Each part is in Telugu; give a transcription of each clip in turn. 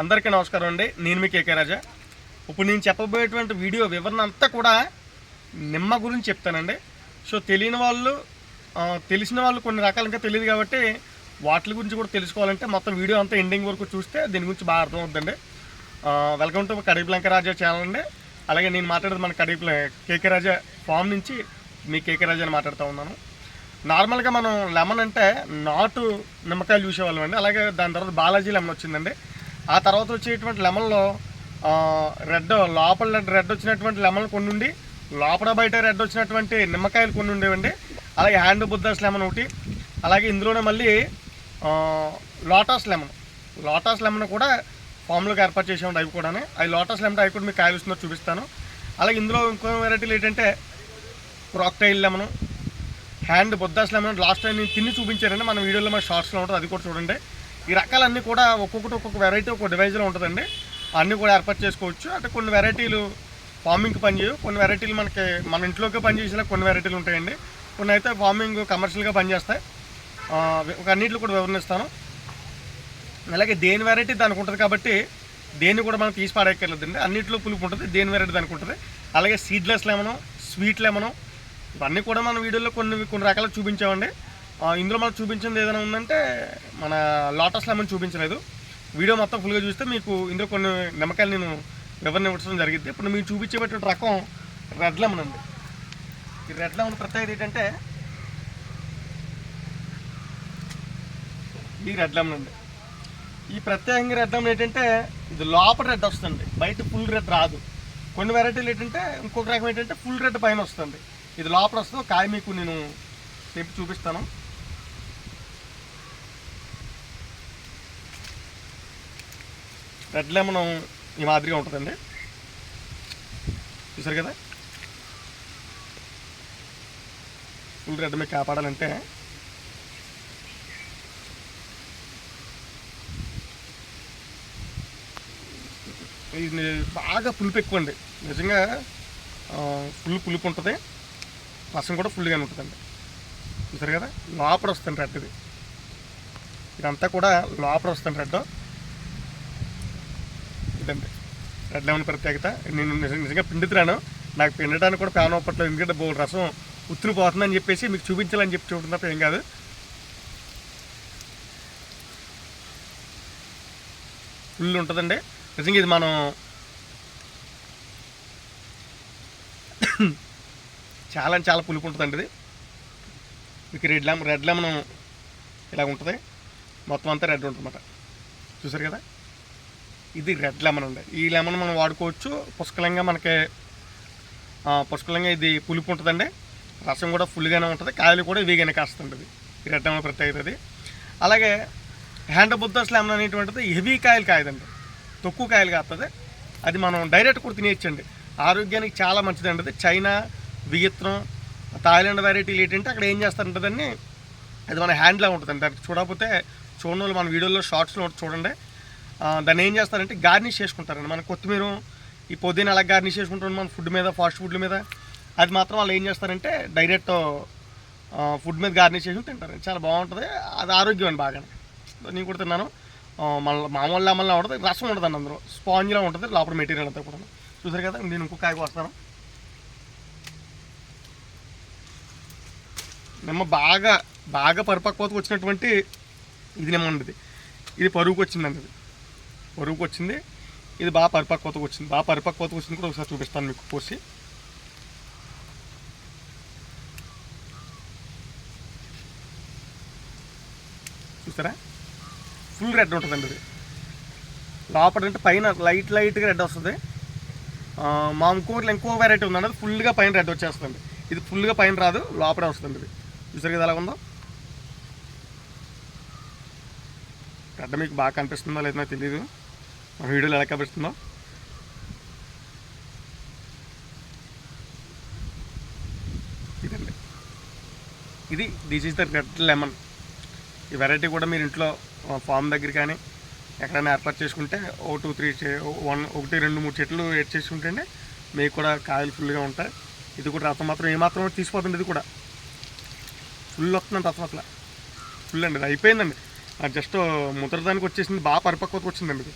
అందరికీ నమస్కారం అండి. నేను మీ కేకే రాజా. ఇప్పుడు నేను చెప్పబోయేటువంటి వీడియో వివరణ అంతా కూడా నిమ్మ గురించి చెప్తానండి. సో తెలియని వాళ్ళు తెలిసిన వాళ్ళు కొన్ని రకాలు ఇంకా తెలియదు కాబట్టి వాటి గురించి కూడా తెలుసుకోవాలంటే మొత్తం వీడియో అంతా ఎండింగ్ వరకు చూస్తే దీని గురించి బాగా అర్థం అవుతుందండి. Welcome to Kadiyapulanka Raja channel అండి. అలాగే నేను మాట్లాడేది మన కడీప్ల కేకే రాజా ఫామ్ నుంచి మీ కేకే రాజాని మాట్లాడుతూ ఉన్నాను. నార్మల్గా మనం లెమన్ అంటే నాటు నిమ్మకాయలు చూసేవాళ్ళం అండి అలాగే దాని తర్వాత బాలాజీ లెమన్ వచ్చిందండి. ఆ తర్వాత వచ్చేటువంటి లెమన్లో రెడ్ లోపల రెడ్ వచ్చినటువంటి లెమన్ కొన్ని ఉండి లోపల బయట రెడ్ వచ్చినటువంటి నిమ్మకాయలు కొన్ని ఉండేవండి. అలాగే హ్యాండ్ బుద్ధర్స్ లెమన్ ఒకటి. అలాగే ఇందులోనే మళ్ళీ లోటస్ లెమన్. లోటస్ లెమన్ కూడా ఫామ్లోకి ఏర్పాటు చేసామండి అవి కూడా అవి లోటస్ లెమన్ అవి కూడా మీకు కాయలు వస్తుందో చూపిస్తాను. అలాగే ఇందులో ఇంకో వెరైటీలు ఏంటంటే క్రాక్టైల్ lemon hand Buddha's lemon last time నేను తిని చూపించారండి మన వీడియోలో మన షార్ట్స్లో ఉంటుంది అది కూడా చూడండి. ఈ రకాలన్నీ కూడా ఒక్కొక్కటి ఒక్కొక్క వెరైటీ ఒక్కొక్క డివైజ్లో ఉంటుందండి. అన్నీ కూడా ఏర్పాటు చేసుకోవచ్చు. అంటే కొన్ని వెరైటీలు ఫార్మింగ్కి పనిచేయవు. కొన్ని వెరైటీలు మనకి మన ఇంట్లోకి పనిచేసేలా కొన్ని వెరైటీలు ఉంటాయండి. కొన్ని అయితే ఫార్మింగ్ కమర్షియల్గా పనిచేస్తాయి. ఒక అన్నింటిలో కూడా వివరణిస్తాను. అలాగే దేని వెరైటీ దానికి ఉంటుంది కాబట్టి దేన్ని కూడా మనం తీసి పాడేయక్కర్లేదండి. అన్నింటిలో పులుపు ఉంటుంది దేని వెరైటీ దానికి ఉంటుంది. అలాగే సీడ్లెస్ లెమను స్వీట్ లెమను ఇవన్నీ కూడా మన వీడియోలో కొన్ని కొన్ని రకాలు చూపించామండి. ఇందులో మనకు చూపించింది ఏదైనా ఉందంటే మన లోటస్ లెమన్ చూపించలేదు. వీడియో మొత్తం ఫుల్గా చూస్తే మీకు ఇందులో కొన్ని నిమ్మకాయలు నేను వివరణ ఇవ్వడం జరిగింది. ఇప్పుడు మీకు చూపించేటువంటి రకం రెడ్ లెమన్ అండి. ఈ రెడ్ లెమన్ ప్రత్యేకత ఏంటంటే ఈ రెడ్ లెమన్ అండి. ఈ ప్రత్యేకంగా రెడ్ లెమన్ ఏంటంటే ఇది లోపల రెడ్ వస్తుంది. బయట ఫుల్ రెడ్ రాదు. కొన్ని వెరైటీలు ఏంటంటే ఇంకొక రకం ఏంటంటే ఫుల్ రెడ్ పైన వస్తుంది. ఇది లోపల వస్తుంది. కాయ మీకు నేను చెప్పి చూపిస్తాను. రెడ్ లెమన్ ఈ మాదిరిగా ఉంటుందండి. చూసారు కదా? ఫుల్ రెడ్ మీకు కాపాడాలంటే. ఇది బాగా పులుపు ఎక్కువ అండి నిజంగా ఫుల్ పులుపు ఉంటుంది. రసం కూడా ఫుల్గానే ఉంటుందండి. చూసారు కదా? లోపల వస్తుంది రెడ్ ఇది. ఇదంతా కూడా లోపల వస్తుంది రెడ్. ఏంటంటే రెడ్ లెమన్ ప్రత్యేకత. నేను నిజంగా పిండుతున్నాను. నాకు పిండడానికి కూడా ప్యాన్ ఒప్పట్లేదు ఎందుకంటే బోల్ రసం ఉత్తుని పోతుందని చెప్పేసి మీకు చూపించాలని చెప్పి చూడటం తప్ప ఏం కాదు. ఫుల్ ఉంటుందండి. నిజంగా ఇది మనం చాలా చాలా పులుపు ఉంటుందండి ఇది. మీకు రెడ్ లెమన్ రెడ్ లెమన్ ఇలా ఉంటుంది. మొత్తం అంతా రెడ్ ఉంటుందన్నమాట. చూసారు కదా? ఇది రెడ్ లెమన్ అండి. ఈ లెమన్ మనం వాడుకోవచ్చు. పుష్కలంగా మనకి పుష్కలంగా ఇది పులుపు ఉంటుందండి. రసం కూడా ఫుల్గానే ఉంటుంది. కాయలు కూడా వీగానే కాస్తుంటుంది. ఈ రెడ్ లెమన్ ప్రత్యేకతది. అలాగే హ్యాండ్ బుద్ధస్ లెమన్ అనేటువంటిది హెవీ కాయలు కాయదండి. తక్కువ కాయలు కాస్తుంది అది మనం డైరెక్ట్ కూడా తినేయచ్చండి. ఆరోగ్యానికి చాలా మంచిదండి అది. చైనా వియత్నం థాయిలాండ్ వెరైటీలు ఏంటంటే అక్కడ ఏం చేస్తారంటదండి అది మన హ్యాండ్లో ఉంటుందండి. దానికి చూడకపోతే చూడని మన వీడియోలో షార్ట్స్లో చూడండి. దాన్ని ఏం చేస్తారంటే గార్నిష్ చేసుకుంటారండి. మన కొత్తిమీర ఈ పొద్దున అలా గార్నిష్ చేసుకుంటాం మన ఫుడ్ మీద ఫాస్ట్ ఫుడ్ల మీద. అది మాత్రం వాళ్ళు ఏం చేస్తారంటే డైరెక్ట్ ఫుడ్ మీద గార్నిష్ చేసి తింటారు చాలా బాగుంటుంది. అది ఆరోగ్యం అండి బాగా నేను కూడా తిన్నాను. మళ్ళీ మామూలు లెమన్లా ఉంటుంది రసం ఉంటుందండి అందులో. స్పాంజ్లా ఉంటుంది లోపల మెటీరియల్ అంతా కూడా చూసారు కదా నేను ఇంకో కాయకు వస్తాను నిమ్మ బాగా బాగా పరిపక్వతకు వచ్చినటువంటి ఇది నిమ్మ ఉంది ఇది. ఇది పరుగుకు వచ్చిందండి ఇది. పొరుగుకు వచ్చింది ఇది బాగా పరిపక్వతకు వచ్చింది. బాగా పరిపక్వతకు వచ్చింది కూడా ఒకసారి చూపిస్తాను మీకు కోసి చూసారా ఫుల్ రెడ్ ఉంటుందండి ఇది. లోపల అంటే పైన లైట్ లైట్గా రెడ్ వస్తుంది. మా ఇంకోట్లో ఇంకో వెరైటీ ఉందండి అది ఫుల్గా పైన రెడ్ వచ్చేస్తుంది ఇది ఫుల్గా పైన రాదు లోపలే వస్తుంది ఇది. చూసారు కదా ఎలా ఉందో? రెడ్ మీకు బాగా కనిపిస్తుందో లేదో నాకు తెలియదు వీడియోలో ఎలా కనిపిస్తుందో. ఇదండి. ఇది this is the red lemon. ఈ వెరైటీ కూడా మీరు ఇంట్లో ఫామ్ దగ్గర కానీ ఎక్కడైనా ఏర్పాటు చేసుకుంటే ఓ టూ త్రీ వన్ ఒకటి రెండు మూడు చెట్లు ఏడ్ చేసుకుంటే మీకు కూడా కాయలు ఫుల్గా ఉంటాయి. ఇది కూడా రసం మాత్రం ఏమాత్రం తీసిపోతుంది ఇది కూడా. ఫుల్ వస్తుందండి రసం అసలు. ఫుల్ అండి అది అయిపోయిందండి. జస్ట్ ముద్రదానికి వచ్చేసింది బాగా పరిపక్వతకు వచ్చిందండి ఇది.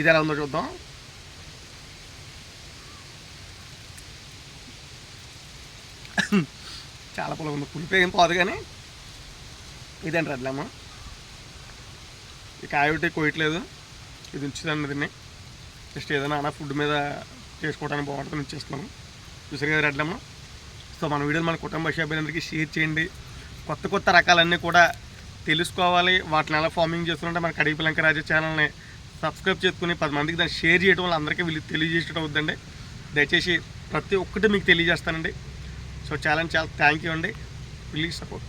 ఇది ఎలా ఉందో చూద్దాం. చాలా పొలం ఉంది. పులిపే ఏం పోదు కానీ ఇదేంటి రెడ్లమ్మ ఈ కాయ కోయట్లేదు ఇది ఉంచుదండి దీన్ని. జస్ట్ ఏదైనా అన్న ఫుడ్ మీద చేసుకోవడానికి బాగుంటుంది ఉంచేస్తున్నాము చూసారు కదా రెడ్లమ్మ సో మన వీడియోలు మన కుటుంబ సభ్యులందరికీ షేర్ చేయండి. కొత్త కొత్త రకాలన్నీ కూడా తెలుసుకోవాలి. వాటిని ఎలా ఫార్మింగ్ చేస్తుంటే మన కడిపి లంకరాజు ఛానల్ని సబ్స్క్రైబ్ చేసుకుని పది మందికి దాన్ని షేర్ చేయడం వల్ల అందరికీ వీళ్ళు తెలియజేసేటం అవుద్దండి. దయచేసి ప్రతి ఒక్కటి మీకు తెలియజేస్తానండి. సో చాలా చాలా థ్యాంక్ యూ అండి. Please support